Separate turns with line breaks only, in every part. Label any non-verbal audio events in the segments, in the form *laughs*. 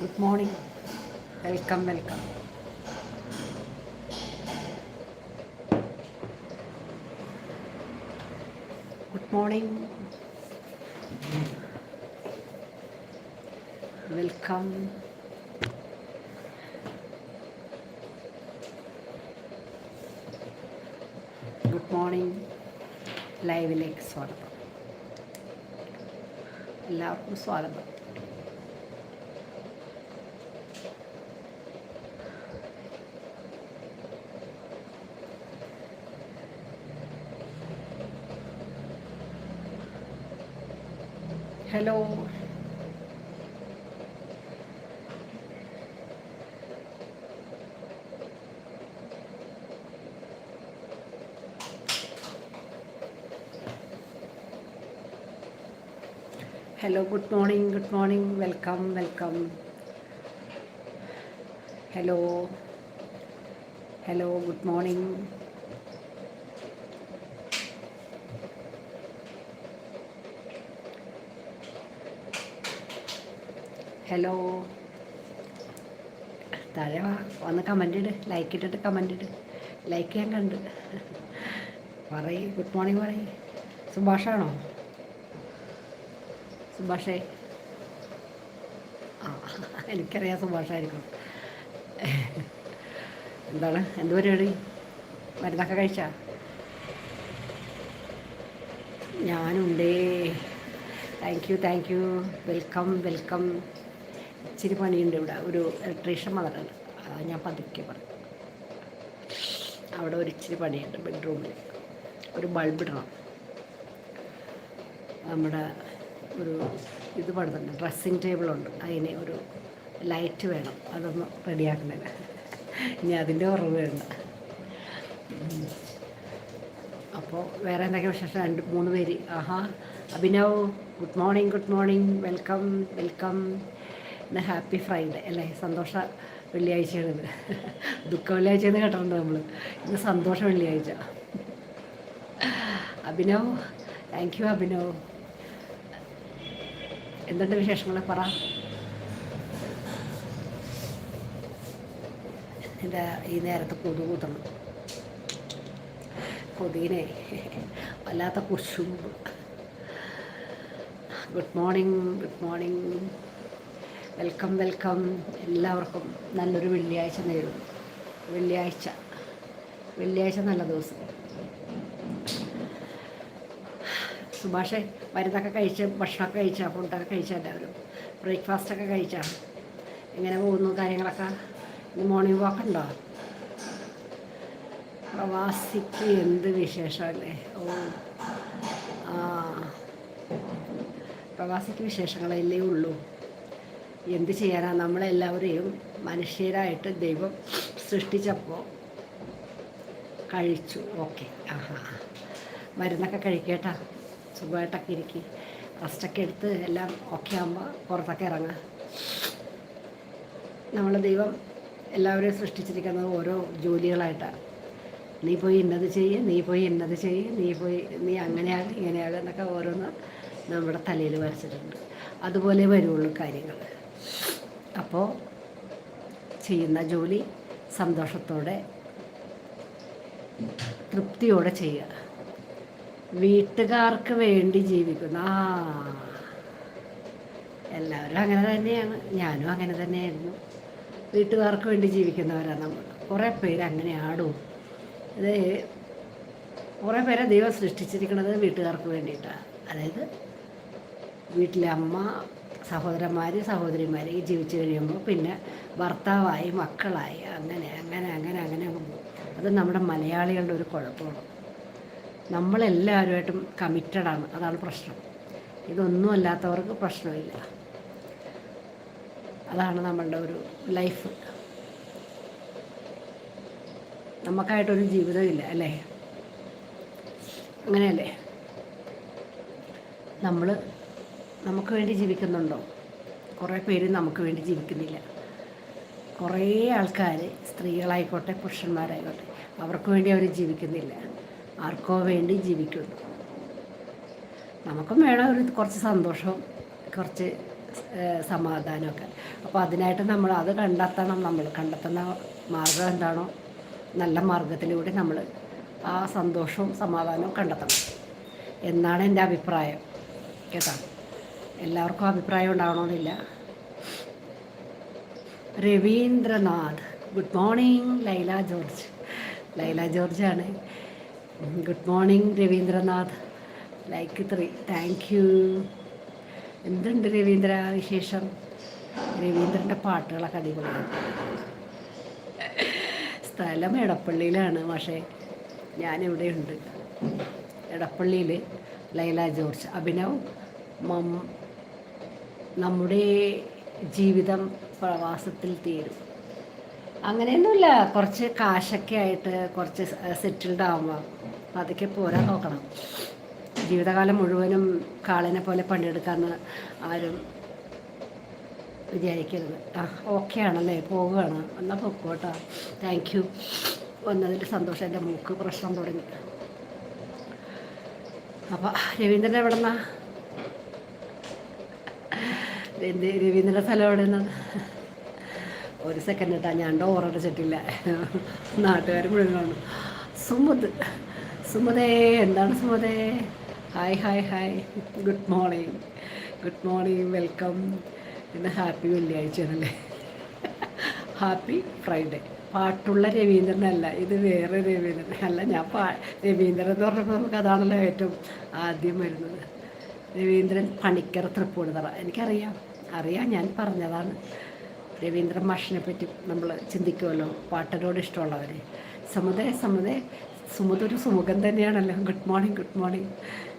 Good morning welcome welcome good morning welcome good morning ലൈവിലേക്ക് സ്വാഗതം. എല്ലാവർക്കും സ്വാഗതം. Lord. hello good morning good morning welcome welcome. Hello. Hello good morning. Hello താഴെ വാ. വന്ന് comment ഇട്. ലൈക്ക് ഇട്ടിട്ട് കമന്റ് ഇട്. ലൈക്ക് ചെയ്യാൻ കണ്ട്. പറയ്. ഗുഡ് മോർണിംഗ് പറയ്. സുഭാഷാണോ? സുഭാഷേ. ആ എനിക്കറിയാം സുഭാഷായിരിക്കും. എന്താണ്? എന്ത് പരിപാടി? മരുന്നൊക്കെ കഴിച്ച? ഞാനുണ്ടേ. Thank you thank you welcome welcome ഇച്ചിരി പണിയുണ്ട് ഇവിടെ. ഒരു ഇലക്ട്രീഷ്യൻ വളരാണ് അതാണ് ഞാൻ പതുക്കെ പറഞ്ഞു അവിടെ ഒരു ഇച്ചിരി പണിയുണ്ട് ബെഡ്റൂമിൽ ഒരു ബൾബ് ഇടണം. നമ്മുടെ ഒരു ഇത് പണിതുണ്ട്. ഡ്രസ്സിങ് ടേബിളുണ്ട് അതിന് ഒരു ലൈറ്റ് വേണം. അതൊന്ന് റെഡിയാക്കണേ ഇനി അതിന്റെ ഉറവ് വേണ്ട. അപ്പോൾ വേറെ എന്തൊക്കെ വിശേഷം? രണ്ട് മൂന്ന് പേര്. ആഹാ. Abhinav good morning good morning welcome welcome ഇന്ന് ഹാപ്പി ഫ്രൈഡേ അല്ലേ? സന്തോഷ വെള്ളിയാഴ്ചയാണ് ഇത്. ദുഃഖ വെള്ളിയാഴ്ച എന്ന് കേട്ടിട്ടുണ്ട് നമ്മൾ ഇന്ന് സന്തോഷ വെള്ളിയാഴ്ച. Abhinav thank you Abhinav. എന്തുണ്ട് വിശേഷങ്ങളെ പറ. എന്റെ ഈ നേരത്തെ കൊതു കൂത്തണം? കൊതുകിനെ വല്ലാത്ത കുശുമ്പ്. Good morning good morning welcome welcome. എല്ലാവർക്കും നല്ലൊരു വെള്ളിയാഴ്ച നേരുന്നു വെള്ളിയാഴ്ച. വെള്ളിയാഴ്ച നല്ല ദിവസം. സുഭാഷ് മരുന്നൊക്കെ കഴിച്ച് ഭക്ഷണമൊക്കെ കഴിച്ച ഫുഡൊക്കെ കഴിച്ച എല്ലാവരും. ബ്രേക്ക്ഫാസ്റ്റൊക്കെ കഴിച്ച. എങ്ങനെ പോകുന്നു കാര്യങ്ങളൊക്കെ? ഇന്ന് മോർണിംഗ് വാക്ക് ഉണ്ടോ? പ്രവാസിക്ക് എന്ത് വിശേഷമല്ലേ ഓ ആ. പ്രവാസിക്ക് വിശേഷങ്ങളല്ലേ ഉള്ളൂ. എന്ത് ചെയ്യാനാ? നമ്മളെല്ലാവരെയും മനുഷ്യരായിട്ട് ദൈവം സൃഷ്ടിച്ചപ്പോൾ കഴിച്ചു. ഓക്കെ. ആഹാ. മരുന്നൊക്കെ കഴിക്കേട്ടാ. സുഖമായിട്ടൊക്കെ ഇരിക്കും. റെസ്റ്റൊക്കെ എടുത്ത് എല്ലാം ഓക്കെ ആകുമ്പോൾ പുറത്തൊക്കെ ഇറങ്ങുക നമ്മൾ ദൈവം എല്ലാവരെയും സൃഷ്ടിച്ചിരിക്കുന്നത് ഓരോ ജോലികളായിട്ടാണ് നീ പോയി ഇന്നത് ചെയ്യ് നീ പോയി ഇന്നത് ചെയ്യ് നീ പോയി നീ അങ്ങനെയാകും ഇങ്ങനെയാകും എന്നൊക്കെ ഓരോന്ന് നമ്മുടെ തലയിൽ വരച്ചിട്ടുണ്ട്. അതുപോലെ വരുള്ളൂ കാര്യങ്ങൾ അപ്പോൾ ചെയ്യുന്ന ജോലി സന്തോഷത്തോടെ തൃപ്തിയോടെ ചെയ്യുക. വീട്ടുകാർക്ക് വേണ്ടി ജീവിക്കുന്ന. ആ എല്ലാവരും അങ്ങനെ തന്നെയാണ്. ഞാനും അങ്ങനെ തന്നെയായിരുന്നു. വീട്ടുകാർക്ക് വേണ്ടി ജീവിക്കുന്നവരാണ് നമ്മൾ. കുറേ പേര് അങ്ങനെ ആടും ഇത് കുറേ പേരെ ദൈവം സൃഷ്ടിച്ചിരിക്കുന്നത് വീട്ടുകാർക്ക് വേണ്ടിയിട്ടാണ്. അതായത് വീട്ടിലെ അമ്മ സഹോദരന്മാർ സഹോദരിമാർ ഈ ജീവിച്ചു കഴിയുമ്പോൾ പിന്നെ ഭർത്താവായി മക്കളായി അങ്ങനെ അങ്ങനെ അങ്ങനെ അങ്ങനെ അത് നമ്മുടെ മലയാളികളുടെ ഒരു കുഴപ്പമാണ്. നമ്മളെല്ലാവരുമായിട്ടും കമ്മിറ്റഡാണ് അതാണ് പ്രശ്നം. ഇതൊന്നും അല്ലാത്തവർക്ക് പ്രശ്നമില്ല. അതാണ് നമ്മളുടെ ഒരു ലൈഫ് നമുക്കായിട്ടൊരു ജീവിതമില്ല അല്ലേ? അങ്ങനെയല്ലേ? നമ്മൾ നമുക്ക് വേണ്ടി ജീവിക്കുന്നുണ്ടോ? കുറേ പേര് നമുക്ക് വേണ്ടി ജീവിക്കുന്നില്ല. കുറേ ആൾക്കാർ സ്ത്രീകളായിക്കോട്ടെ പുരുഷന്മാരായിക്കോട്ടെ അവർക്ക് വേണ്ടി അവർ ജീവിക്കുന്നില്ല. ആർക്കോ വേണ്ടി ജീവിക്കുന്നു. നമുക്കും വേണം ഒരു കുറച്ച് സന്തോഷവും കുറച്ച് സമാധാനമൊക്കെ അപ്പോൾ അതിനായിട്ട് നമ്മൾ അത് കണ്ടെത്തണം. നമ്മൾ കണ്ടെത്തുന്ന മാർഗം എന്താണോ നല്ല മാർഗത്തിലൂടെ നമ്മൾ ആ സന്തോഷവും സമാധാനവും കണ്ടെത്തണം. എന്നാണ് എന്റെ അഭിപ്രായം. കേട്ടോ? എല്ലാവർക്കും അഭിപ്രായം ഉണ്ടാവണമെന്നില്ല. Ravindranath. Good morning Laila George. Laila ജോർജാണ്. Good morning Ravindranath. Like three thank you എന്തുണ്ട് രവീന്ദ്ര വിശേഷം? രവീന്ദ്രന്റെ പാട്ടുകളൊക്കെ അടിപൊളിയാണ്. സ്ഥലം എടപ്പള്ളിയിലാണ് പക്ഷേ ഞാനിവിടെയുണ്ട്. എടപ്പള്ളിയിൽ ലൈല ജോർജ്. അഭിനവ് മം നമ്മുടെ ജീവിതം പ്രവാസത്തിൽ തീരും. അങ്ങനെയൊന്നുമില്ല. കുറച്ച് കാശൊക്കെ ആയിട്ട് കുറച്ച് സെറ്റിൽഡ് ആവുമ്പോൾ അതൊക്കെ പോരാ നോക്കണം. ജീവിതകാലം മുഴുവനും കാളിനെ പോലെ പണിയെടുക്കാമെന്ന് ആരും വിചാരിക്കരുത്. ആ ഓക്കെ ആണല്ലേ? പോവുകയാണ്. എന്നാൽ പൊക്കോട്ടോ താങ്ക് യു വന്നതിൽ സന്തോഷം. എന്റെ മൂക്ക് പ്രശ്നം തുടങ്ങി. അപ്പോൾ രവീന്ദ്രൻ എവിടെ നിന്നാ എന്ത് രവീന്ദ്രന്റെ സ്ഥലം എവിടെ ഒരു സെക്കൻഡ് കേട്ടാ ഞാൻ ഡോർ അടച്ചിട്ടില്ല. നാട്ടുകാർ മുഴുവനാണ് സുമത് സുമതേ എന്താണ് സുമതേ? Hi hi hi good morning good morning welcome പിന്നെ ഹാപ്പി വെള്ളിയാഴ്ചയാണല്ലേ. ഹാപ്പി ഫ്രൈഡേ പാട്ടുള്ള രവീന്ദ്രനല്ല ഇത് വേറെ രവീന്ദ്രൻ. അല്ല ഞാൻ പാ രവീന്ദ്രൻ എന്ന് പറഞ്ഞപ്പോൾ നമുക്ക് അതാണല്ലോ ഏറ്റവും ആദ്യം വരുന്നത്. രവീന്ദ്രൻ പണിക്കർ തൃപ്പൂണിത്തറ. എനിക്കറിയാം. അറിയാം ഞാൻ പറഞ്ഞതാണ്. രവീന്ദ്രൻ മാഷിനെ പറ്റി നമ്മൾ ചിന്തിക്കുമല്ലോ പാട്ടിനോട് ഇഷ്ടമുള്ളവർ സമുദേ സമുദേ സുമുതൊരു സുമുഖം തന്നെയാണല്ലോ. ഗുഡ് മോർണിംഗ് ഗുഡ് മോർണിംഗ്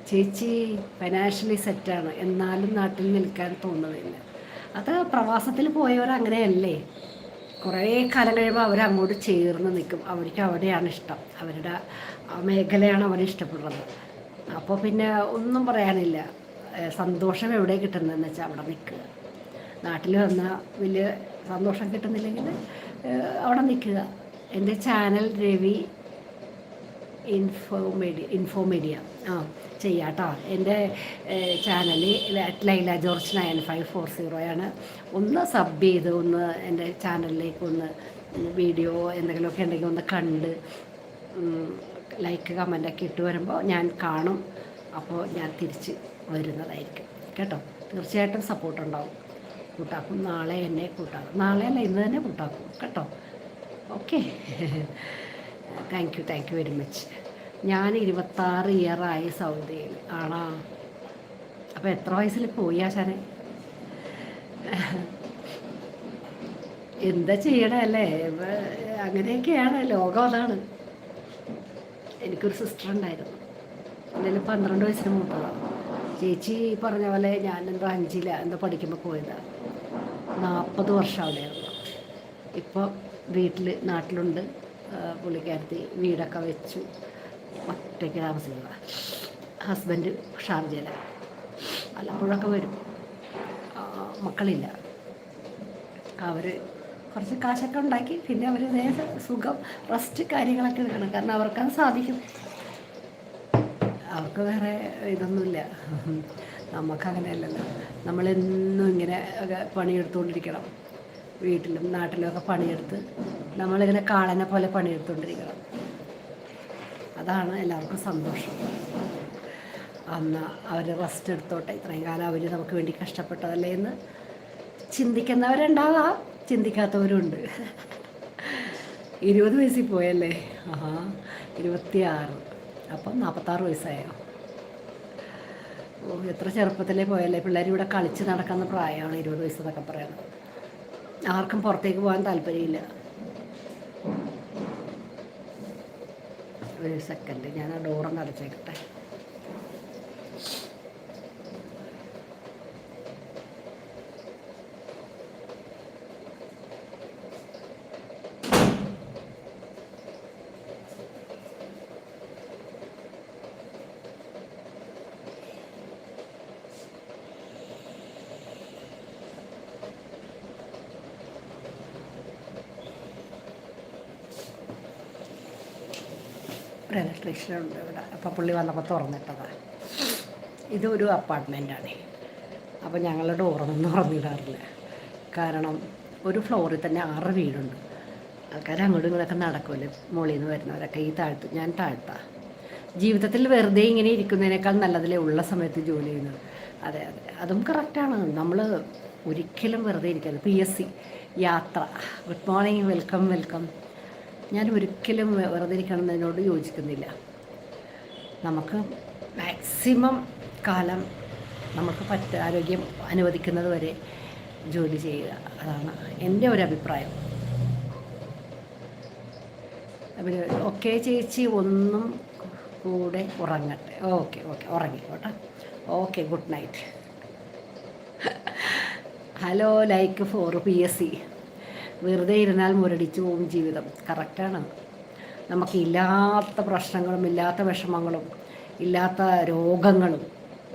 ചേച്ചി ഫൈനാൻഷ്യലി സെറ്റാണ് എന്നാലും നാട്ടിൽ നിൽക്കാൻ തോന്നുന്നില്ല. അത് പ്രവാസത്തിൽ പോയവർ അങ്ങനെയല്ലേ? കുറേ കാലം കഴിയുമ്പോൾ അവർ അങ്ങോട്ട് ചേർന്ന് നിൽക്കും. അവർക്ക് അവിടെയാണ് ഇഷ്ടം. അവരുടെ മേഖലയാണ് അവർ ഇഷ്ടപ്പെടുന്നത്. അപ്പോൾ പിന്നെ ഒന്നും പറയാനില്ല. സന്തോഷം എവിടെ കിട്ടുന്നതെന്ന് വെച്ചാൽ അവിടെ നിൽക്കുക നാട്ടിൽ വന്നാൽ വലിയ സന്തോഷം കിട്ടുന്നില്ലെങ്കിൽ അവിടെ നിൽക്കുക. എന്റെ ചാനൽ രവി ഇൻഫോമീഡിയ ഇൻഫോമീഡിയ. ആ ചെയ്യാട്ടോ. എന്റെ channel Laila George nine five four സീറോയാണ് ഒന്ന് സബ് ചെയ്ത് ഒന്ന് എന്റെ ചാനലിലേക്ക് ഒന്ന് വീഡിയോ എന്തെങ്കിലുമൊക്കെ ഉണ്ടെങ്കിൽ ഒന്ന് കണ്ട് ലൈക്ക് കമന്റൊക്കെ ഇട്ട് വരുമ്പോൾ ഞാൻ കാണും. അപ്പോൾ ഞാൻ തിരിച്ച് വരുന്നതായിരിക്കും. കേട്ടോ? തീർച്ചയായിട്ടും സപ്പോർട്ട് ഉണ്ടാവും. കൂട്ടാക്കും. നാളെ എന്നെ കൂട്ടാക്കും. നാളെ അല്ല ഇന്ന് തന്നെ കൂട്ടാക്കും. കേട്ടോ? Okay. Thank you thank you very much ഞാൻ ഇരുപത്താറ് ഇയറായി സൗദിയിൽ ആണോ. അപ്പോൾ എത്ര വയസ്സിൽ പോയി ആശാനെ? എന്താ ചെയ്യണല്ലേ അങ്ങനെയൊക്കെയാണ്. ലോകം അതാണ്. എനിക്കൊരു സിസ്റ്റർ ഉണ്ടായിരുന്നു. എന്തായാലും പന്ത്രണ്ട് വയസ്സിന് മൂത്തതാണ് ചേച്ചി പറഞ്ഞ പോലെ ഞാൻ എന്തോ അഞ്ചില എന്തോ പഠിക്കുമ്പോൾ പോയതാണ് നാൽപ്പത് വർഷം അവിടെയായിരുന്നു. ഇപ്പോൾ വീട്ടിൽ നാട്ടിലുണ്ട്. പുള്ളിക്കാരത്തി വീടൊക്കെ വെച്ചു. ഒറ്റയ്ക്ക് താമസിക്കുക ഹസ്ബൻഡ് ഷാർജയില. വല്ലപ്പോഴൊക്കെ വരും. മക്കളില്ല. അവർ കുറച്ച് കാശൊക്കെ ഉണ്ടാക്കി. പിന്നെ അവർ നേരെ സുഖം റെസ്റ്റ് കാര്യങ്ങളൊക്കെ എടുക്കണം. കാരണം അവർക്കത് സാധിക്കും. അവർക്ക് വേറെ ഇതൊന്നുമില്ല. നമുക്കങ്ങനെയല്ലല്ലോ നമ്മളെന്നും ഇങ്ങനെ ഒക്കെ പണിയെടുത്തുകൊണ്ടിരിക്കണം. വീട്ടിലും നാട്ടിലും ഒക്കെ പണിയെടുത്ത് നമ്മളിങ്ങനെ കാളനെ പോലെ പണിയെടുത്തുകൊണ്ടിരിക്കണം. അതാണ് എല്ലാവർക്കും സന്തോഷം. അന്ന് അവർ റെസ്റ്റ് എടുത്തോട്ടെ. ഇത്രയും കാലം അവർ നമുക്ക് വേണ്ടി കഷ്ടപ്പെട്ടതല്ലേ എന്ന് ചിന്തിക്കുന്നവരുണ്ടാകാം ചിന്തിക്കാത്തവരുണ്ട്. ഇരുപത് വയസ്സിൽ പോയല്ലേ? ആഹാ ഇരുപത്തിയാറ്. അപ്പം നാൽപ്പത്താറ് വയസ്സായോ? ഓ എത്ര ചെറുപ്പത്തിലേ പോയല്ലേ? പിള്ളേർ ഇവിടെ കളിച്ച് നടക്കുന്ന പ്രായമാണ് ഇരുപത് വയസ്സ് എന്നൊക്കെ പറയുന്നത് ആർക്കും പുറത്തേക്ക് പോകാൻ താല്പര്യമില്ല. ഒരു സെക്കൻഡ് ഞാൻ ആ ഡോറൊന്ന് അടച്ചേക്കട്ടെ. ഒരു ഇലക്ട്രീഷ്യൻ ഉണ്ട് ഇവിടെ. അപ്പോൾ പുള്ളി വന്നപ്പോൾ തുറന്നിട്ടതാണ് ഇതൊരു അപ്പാർട്ട്മെന്റാണ് അപ്പോൾ ഞങ്ങളുടെ ഡോറൊന്നും തുറന്നിടാറില്ല. കാരണം ഒരു ഫ്ലോറിൽ തന്നെ ആറ് വീടുണ്ട്. ആൾക്കാർ അങ്ങോട്ടും ഇങ്ങോട്ടൊക്കെ നടക്കുമല്ലോ മുകളിൽ നിന്ന് വരുന്നവരൊക്കെ ഈ താഴ്ത്ത് ഞാൻ താഴ്ത്താം. ജീവിതത്തിൽ വെറുതെ ഇങ്ങനെ ഇരിക്കുന്നതിനേക്കാൾ നല്ലതിലേ ഉള്ള സമയത്ത് ജോലി ചെയ്യുന്നത്. അതെ അതെ. അതും കറക്റ്റാണ് നമ്മൾ ഒരിക്കലും വെറുതെ ഇരിക്കരുത്. പി എസ് സി യാത്ര. ഗുഡ് മോർണിംഗ് വെൽക്കം വെൽക്കം ഞാൻ ഒരിക്കലും വെറുതെ ഇരിക്കണമെന്നതിനോട് യോജിക്കുന്നില്ല. നമുക്ക് മാക്സിമം കാലം നമുക്ക് പറ്റ ആരോഗ്യം അനുവദിക്കുന്നത് വരെ ജോലി ചെയ്യുക. അതാണ് എന്റെ ഒരു അഭിപ്രായം ഓക്കെ ചേച്ചി ഒന്നും കൂടെ ഉറങ്ങട്ടെ. Okay okay ഉറങ്ങിക്കോട്ടെ. Okay good night. Hello like four P S C. വെറുതെ ഇരുന്നാൽ മുരടിച്ചു പോകും ജീവിതം. കറക്റ്റാണ് നമുക്ക് ഇല്ലാത്ത പ്രശ്നങ്ങളും ഇല്ലാത്ത വിഷമങ്ങളും ഇല്ലാത്ത രോഗങ്ങളും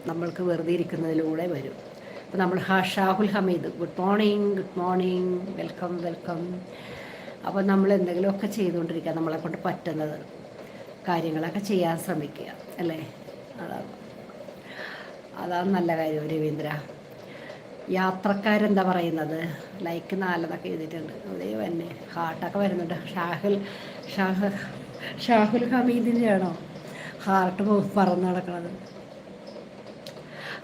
നമ്മൾക്ക് വെറുതെ ഇരിക്കുന്നതിലൂടെ വരും. അപ്പോൾ നമ്മൾ Shahul Hameed good morning good morning welcome welcome അപ്പോൾ നമ്മൾ എന്തെങ്കിലുമൊക്കെ ചെയ്തുകൊണ്ടിരിക്കുക നമ്മളെ കൊണ്ട് പറ്റുന്നത് കാര്യങ്ങളൊക്കെ ചെയ്യാൻ ശ്രമിക്കുക അല്ലേ? അതാണ്. അതാണ് നല്ല കാര്യം രവീന്ദ്ര. യാത്രക്കാരെന്താ പറയുന്നത്? ലൈക്ക് നാലതൊക്കെ എഴുതിയിട്ടുണ്ട്. അതേ തന്നെ ഹാർട്ടൊക്കെ വരുന്നുണ്ട്. ഷാഹുൽ ഷാഹ് ഷാഹുൽ ഹമീദിന്റെ ആണോ ഹാർട്ട് പറന്ന് നടക്കുന്നത്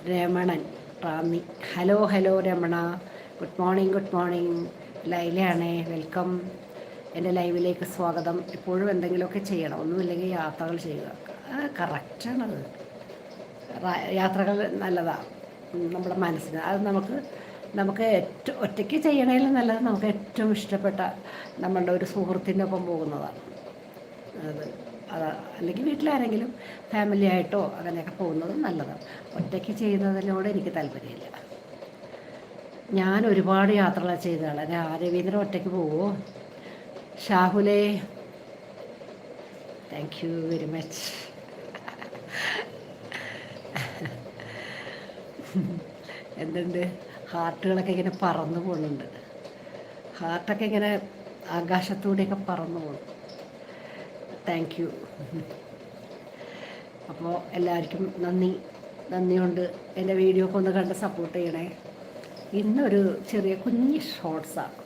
Ramanan Ranni. Hello hello Ramana. Good morning good morning ലൈലയാണേ welcome എന്റെ ലൈവിലേക്ക് സ്വാഗതം. എപ്പോഴും എന്തെങ്കിലുമൊക്കെ ചെയ്യണം. ഒന്നുമില്ലെങ്കിൽ യാത്രകൾ ചെയ്യുക. കറക്റ്റാണത് യാത്രകൾ നല്ലതാണ് നമ്മുടെ മനസ്സിന് അത് നമുക്ക് നമുക്ക് ഏറ്റവും ഒറ്റയ്ക്ക് ചെയ്യണേലും നല്ലത് നമുക്ക് ഏറ്റവും ഇഷ്ടപ്പെട്ട നമ്മളുടെ ഒരു സുഹൃത്തിനൊപ്പം പോകുന്നതാണ്. അത് അത് അല്ലെങ്കിൽ വീട്ടിലാരെങ്കിലും ഫാമിലി ആയിട്ടോ അങ്ങനെയൊക്കെ പോകുന്നത് നല്ലതാണ്. ഒറ്റയ്ക്ക് ചെയ്യുന്നതിനോട് എനിക്ക് താല്പര്യമില്ല. ഞാൻ ഒരുപാട് യാത്രകൾ ചെയ്തതാണ്. ഞാൻ രവീന്ദ്രൻ ഒറ്റയ്ക്ക് പോവുമോ ഷാഹുലേ താങ്ക് യു വെരി മച്ച് എന്തുണ്ട്? ഹാർട്ടുകളൊക്കെ ഇങ്ങനെ പറന്നു പോകുന്നുണ്ട് ഹാർട്ടൊക്കെ ഇങ്ങനെ ആകാശത്തൂടെയൊക്കെ പറന്നു പോകും താങ്ക് യു അപ്പോൾ എല്ലാവർക്കും നന്ദി. നന്ദിയുണ്ട് എന്റെ വീഡിയോ ഒക്കെ ഒന്ന് കണ്ട് സപ്പോർട്ട് ചെയ്യണേ. ഇന്നൊരു ചെറിയ കുഞ്ഞ് ഷോർട്സാണ്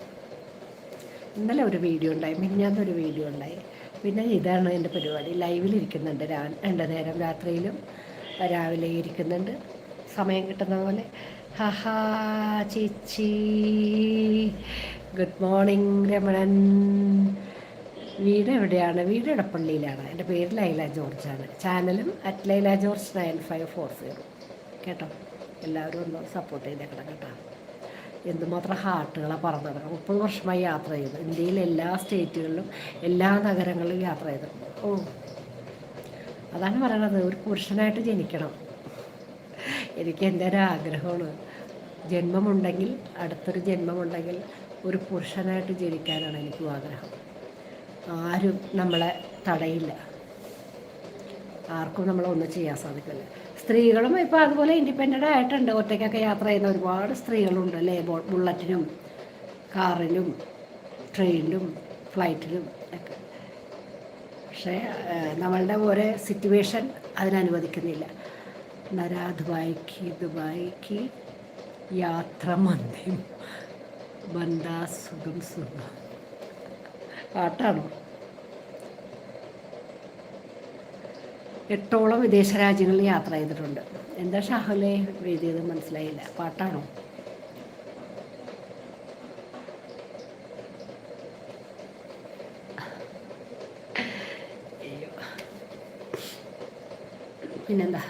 ഇന്നലെ ഒരു വീഡിയോ ഉണ്ടായി മിന്നാന്നൊരു വീഡിയോ ഉണ്ടായി. പിന്നെ ഇതാണ് എന്റെ പരിപാടി. ലൈവിലിരിക്കുന്നുണ്ട് രാ രണ്ട് നേരം രാത്രിയിലും. രാവിലെ ഇരിക്കുന്നുണ്ട്. സമയം കിട്ടുന്ന പോലെ. ഹഹാ ചേച്ചി. Good morning Ramanan. വീട് എവിടെയാണ്? വീട് എടപ്പള്ളിയിലാണ്. എന്റെ പേര് ലൈല ജോർജാണ്. ചാനലും at Laila George nine five four zero. കേട്ടോ? എല്ലാവരും ഒന്ന് സപ്പോർട്ട് ചെയ്തേക്കണം കേട്ടോ. എന്തുമാത്രം ഹാർട്ടുകളെ പറഞ്ഞു കിടക്കണം മുപ്പത് വർഷമായി യാത്ര ചെയ്തു. ഇന്ത്യയിലെ എല്ലാ സ്റ്റേറ്റുകളിലും എല്ലാ നഗരങ്ങളിലും യാത്ര ചെയ്തിട്ടുണ്ട്. ഓ അതാണ് പറയണത്. ഒരു പുരുഷനായിട്ട് ജനിക്കണം. എനിക്ക് ഒരു ആഗ്രഹമാണ്. ജന്മമുണ്ടെങ്കിൽ അടുത്തൊരു ജന്മമുണ്ടെങ്കിൽ ഒരു പുരുഷനായിട്ട് ജനിക്കാനാണ് എനിക്കും ആഗ്രഹം. ആരും നമ്മളെ തടയില്ല. ആർക്കും നമ്മളെ ഒന്നും ചെയ്യാൻ സാധിക്കില്ല. സ്ത്രീകളും ഇപ്പോൾ അതുപോലെ ഇൻഡിപെൻഡന്റ് ആയിട്ടുണ്ട്. ഒറ്റയ്ക്കൊക്കെ യാത്ര ചെയ്യുന്ന ഒരുപാട് സ്ത്രീകളുണ്ട് അല്ലേ? ബുള്ളറ്റിനും കാറിലും ട്രെയിനിലും ഫ്ലൈറ്റിലും ഒക്കെ. പക്ഷേ നമ്മളുടെ ഓരോ സിറ്റുവേഷൻ അതിനനുവദിക്കുന്നില്ല. നരാ ദുബായിക്ക് ദുബായിക്ക് യാത്ര മന്ദ്യം ബന്ധാ സുഖം സുഖം. പാട്ടാണോ? എട്ടോളം വിദേശ രാജ്യങ്ങളിൽ യാത്ര ചെയ്തിട്ടുണ്ട്. എന്താ ഷാഹുലെ? എഴുതിയത് മനസ്സിലായില്ല. പാട്ടാണോ. പിന്നെന്താ?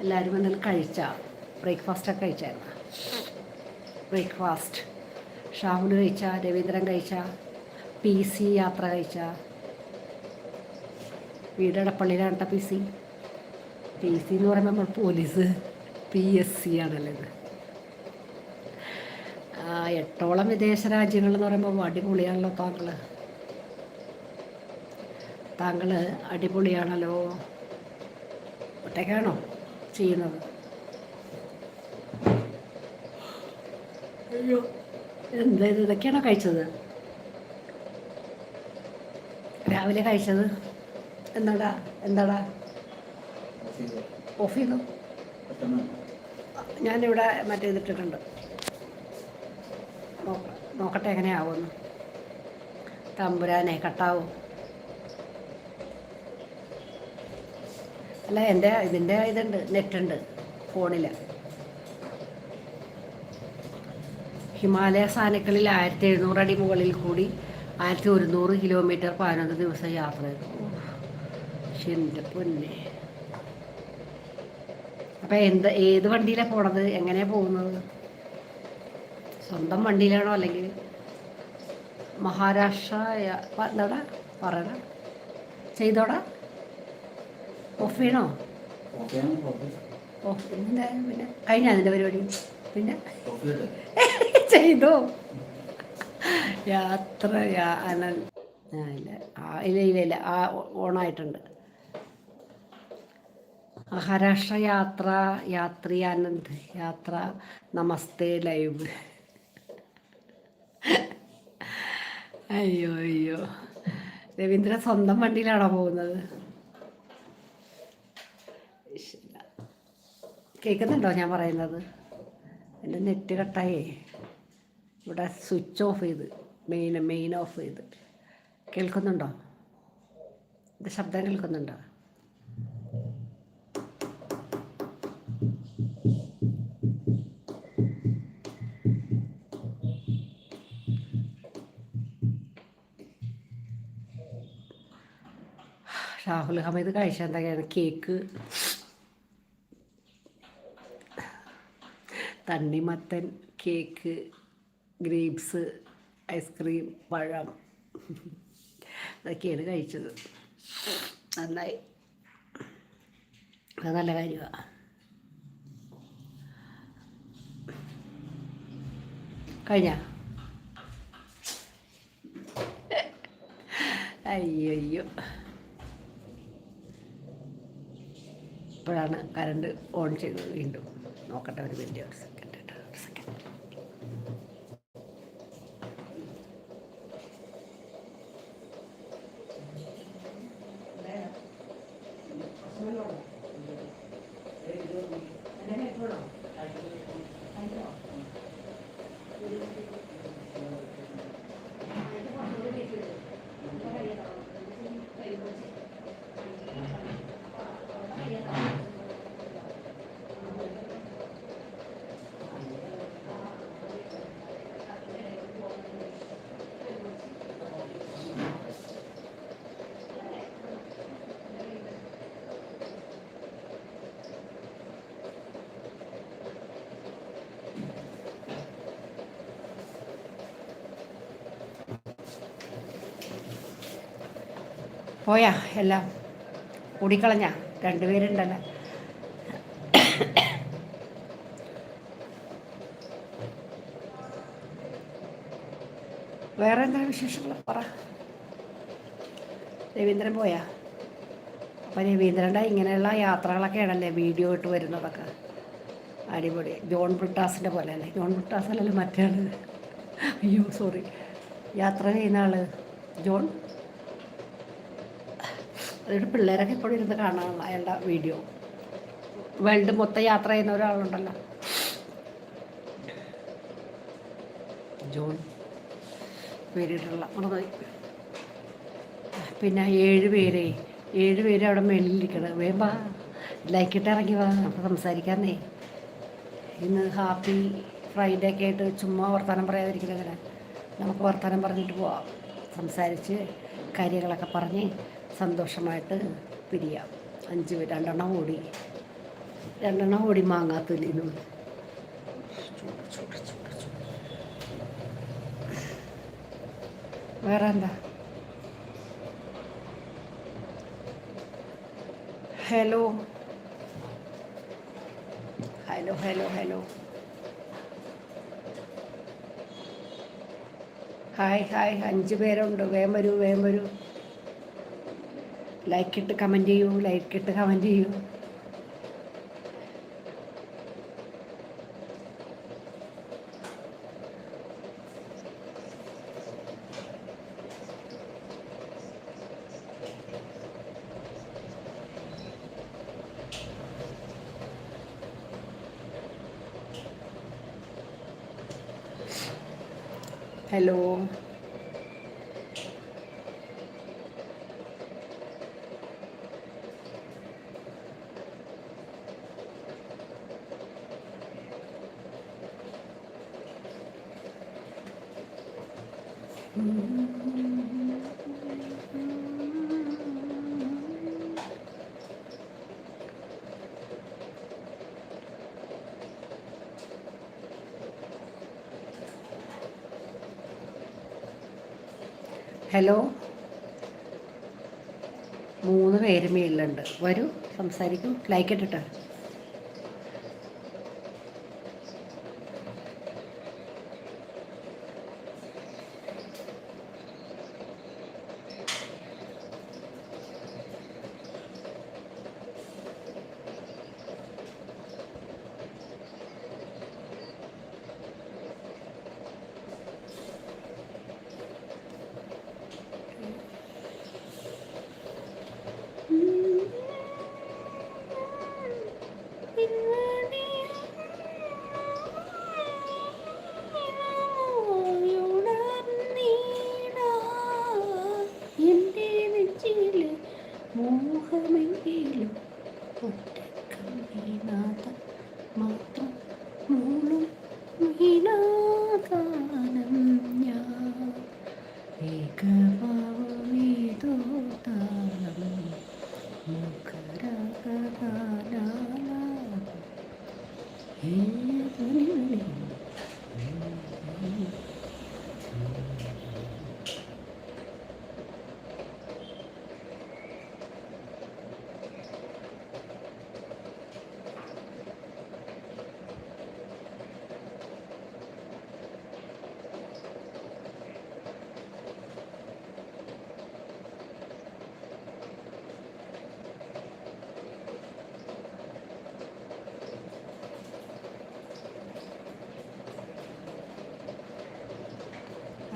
എല്ലാവരും എന്തെങ്കിലും കഴിച്ചാ ബ്രേക്ക്ഫാസ്റ്റൊക്കെ കഴിച്ചായിരുന്നു. ബ്രേക്ക്ഫാസ്റ്റ് ഷാഹുൽ കഴിച്ച രവീന്ദ്രൻ കഴിച്ച പി സി യാത്ര കഴിച്ച. വീട് എടപ്പള്ളിയിലാണ് കേട്ടോ പി സി പി സി എന്ന് പറയുമ്പോൾ നമ്മൾ പോലീസ് പി എസ് സി ആണല്ലോ ഇത്. ആ, എട്ടോളം വിദേശ രാജ്യങ്ങൾ എന്ന് പറയുമ്പോൾ അടിപൊളിയാണല്ലോ താങ്കൾ താങ്കൾ അടിപൊളിയാണല്ലോ. ഒറ്റയ്ക്കാണോ? ചെയ്യുന്നത്. അയ്യോ എന്താ ഇത് ഇതൊക്കെയാണോ കഴിച്ചത്? രാവിലെ കഴിച്ചത് എന്താടാ എന്താടാ? ഓഫ് ചെയ്തു ഞാനിവിടെ മറ്റേ ഇതിട്ടിട്ടുണ്ട്. നോക്ക- നോക്കട്ടെ എങ്ങനെയാവുമെന്ന്. തമ്പുരാനെ കട്ടാവും. അല്ല എന്റെ ഇതിന്റെ ഇതുണ്ട് നെറ്റുണ്ട് ഫോണിൽ ഹിമാലയ സാനക്കളിൽ ആയിരത്തി എഴുന്നൂറ് അടി മുകളിൽ കൂടി ആയിരത്തി ഒരുന്നൂറ് കിലോമീറ്റർ പതിനൊന്ന് ദിവസം യാത്ര ചെയ്തു. പൊന്നെ. അപ്പം എന്ത് ഏത് വണ്ടിയിലാണ് പോണത്? എങ്ങനെയാണ് പോകുന്നത്? സ്വന്തം വണ്ടിയിലാണോ അല്ലെങ്കിൽ മഹാരാഷ്ട്ര എന്താടാ? പറയണ ചെയ്തോടാ. ഓഫ് ചെയ്യണോ ഓഫ് എന്താ പിന്നെ കഴിഞ്ഞ അതിന്റെ പരിപാടി. പിന്നെ? *laughs* ചെയ്തോ? യാത്ര ഇല്ല ഇല്ല ഇല്ല ഇല്ല ആ ഓണായിട്ടുണ്ട്. മഹാരാഷ്ട്ര യാത്ര യാത്രി ആനന്ദ് യാത്ര നമസ്തേ ലൈവ്. അയ്യോ അയ്യോ. രവീന്ദ്രൻ സ്വന്തം വണ്ടിയിലാണോ പോകുന്നത്? കേൾക്കുന്നുണ്ടോ ഞാൻ പറയുന്നത്? എന്റെ നെറ്റ് കട്ടായേ. ഇവിടെ സ്വിച്ച് ഓഫ് ചെയ്ത് മെയിൻ മെയിൻ ഓഫ് ചെയ്ത്. കേൾക്കുന്നുണ്ടോ? എന്റെ ശബ്ദം കേൾക്കുന്നുണ്ടോ? രാഹുൽ ഹമീദ് കഴിച്ചാൽ എന്താ കേക്ക് തണ്ണിമത്തൻ കേക്ക് ഗ്രേപ്സ് ഐസ്ക്രീം പഴം അതൊക്കെയാണ് കഴിച്ചത്. നന്നായി. അത് നല്ല കാര്യമാണ് കഴിഞ്ഞ? അയ്യോ അയ്യോ ഇപ്പോഴാണ് കറണ്ട് ഓൺ ചെയ്തത് വീണ്ടും. നോക്കട്ടെ ഒരു മിനിറ്റ് കേട്ടോ ഒരു സെക്കൻഡ് പോയാ എല്ലാം. കൂടിക്കളഞ്ഞ രണ്ടുപേരുണ്ടല്ലോ. വേറെ എന്താണ് വിശേഷങ്ങൾ? പറ. രവീന്ദ്രൻ പോയാ? അപ്പം രവീന്ദ്രന്റെ ഇങ്ങനെയുള്ള യാത്രകളൊക്കെ ആണല്ലേ വീഡിയോ ഇട്ട് വരുന്നതൊക്കെ. അടിപൊളി. ജോൺ ബ്രിട്ടാസിന്റെ പോലെ അല്ലേ ജോൺ ബ്രിട്ടാസ് അല്ലല്ലോ മറ്റേ അയ്യോ സോറി യാത്ര ചെയ്യുന്ന ആൾ. ജോൺ? അതിയുടെ പിള്ളേരൊക്കെ എപ്പോഴും ഇരുന്ന് കാണാനുള്ള അയാളുടെ വീഡിയോ. വേൾഡ് മൊത്തം യാത്ര ചെയ്യുന്ന ഒരാളുണ്ടല്ലോ. ജോൺ. പേരിട്ടുള്ള മറന്നുപോയി. പിന്നെ ഏഴ് പേരെ. ഏഴ് പേര് അവിടെ മേളിലിരിക്കണം വേമ്പാ ലൈക്കിട്ട് ഇറങ്ങി വാ. നമുക്ക് സംസാരിക്കാന്നേ. ഇന്ന് ഹാപ്പി ഫ്രൈഡേ ഒക്കെ ആയിട്ട് ചുമ്മാ വർത്തമാനം പറയാതിരിക്കുന്നത് നമുക്ക് വർത്തമാനം പറഞ്ഞിട്ട് പോവാം. സംസാരിച്ച് കാര്യങ്ങളൊക്കെ പറഞ്ഞ് സന്തോഷമായിട്ട് പിരിയാം. അഞ്ച് രണ്ടെണ്ണം ഓടി രണ്ടെണ്ണം ഓടി മാങ്ങാത്തൊലിന്ന് വേറെ എന്താ hello. Hello hello hello. Hi hi. അഞ്ച് പേരുണ്ട്. വേം വരൂ വേം വരൂ. ലൈക്ക് ഇട്ട് കമന്റ് ചെയ്യൂ ലൈക്ക് ഇട്ട് കമന്റ് ചെയ്യൂ. Hello hello. മൂന്ന് പേര് മേളിലുണ്ട്. വരൂ സംസാരിക്കും. ലൈക്ക് ഇട്ടിട്ട്.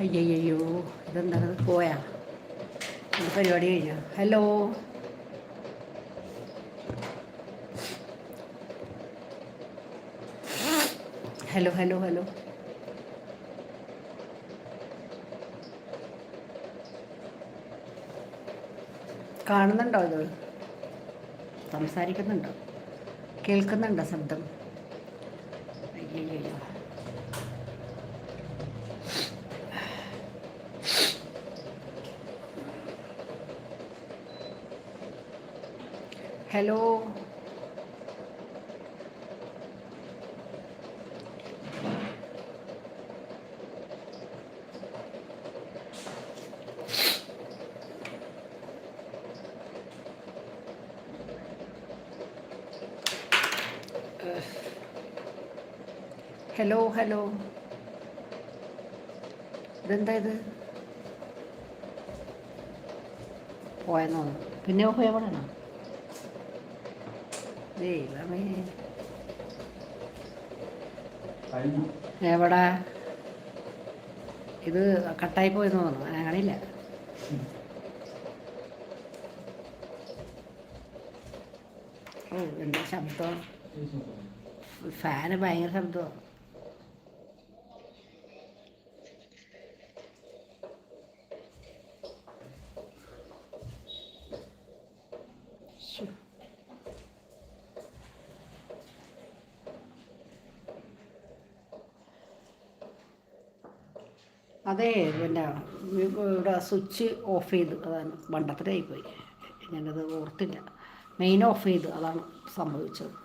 അയ്യയ്യോ ഇതെന്താണ്? പോയാ? പരിപാടി കഴിഞ്ഞോ? ഹലോ? Hello hello hello? കാണുന്നുണ്ടോ ഇത്? സംസാരിക്കുന്നുണ്ടോ? കേൾക്കുന്നുണ്ടോ ശബ്ദം അയ്യയ്യോ ഹലോ ഹലോ ഹലോ ഇതെന്താ ഇത് പോയെന്നോ? പിന്നെ പോയ എവിടെയാണോ ദൈവമേ എവിടാ? ഇത് കട്ടായി പോയെന്ന് തോന്നുന്നു. കാണില്ല. ഓ എന്താ ശബ്ദം? ഫാന് ഭയങ്കര ശബ്ദമാണ് അതെ പിന്നെ ഇവിടെ സ്വിച്ച് ഓഫ് ചെയ്ത്. അതാണ് മണ്ടത്തിലായിപ്പോയി ഞാനത് ഓർത്തില്ല. മെയിൻ ഓഫ് ചെയ്ത്. അതാണ് സംഭവിച്ചത്.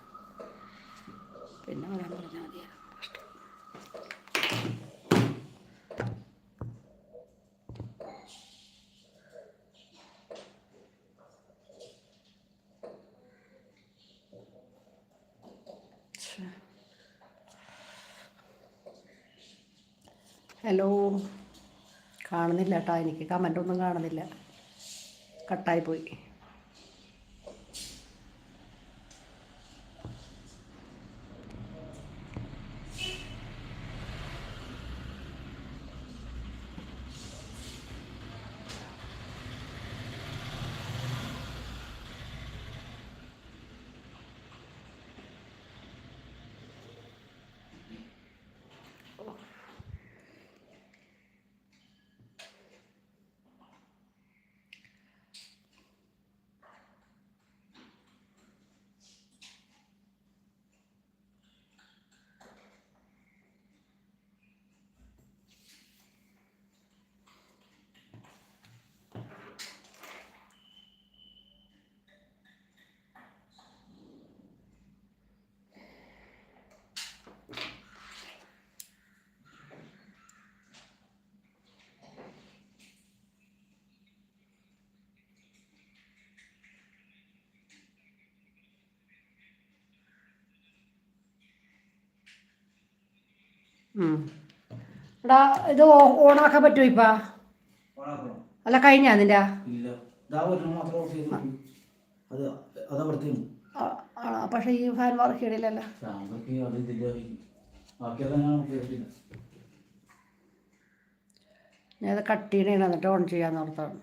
കാണുന്നില്ല കേട്ടോ എനിക്ക് കമന്റ് ഒന്നും കാണുന്നില്ല. കട്ടായി പോയി. എടാ ഇത് ഓണാക്കാൻ പറ്റുമോ ഇപ്പാ? അല്ല കഴിഞ്ഞാ നിന്റെ
ഇല്ല. ഇതാ ഒരെണ്ണം മാത്രം ഓഫ് ചെയ്ത് നോക്കൂ. അത് അതാ വൃത്തിയാണ്
പക്ഷേ ഈ ഫാൻ വർക്ക് ചെയ്യണില്ലല്ലോ.
ഞാൻ
കട്ട് ചെയ്യണേ എന്നിട്ട് ഓൺ ചെയ്യാന്ന് ഓർത്താണ്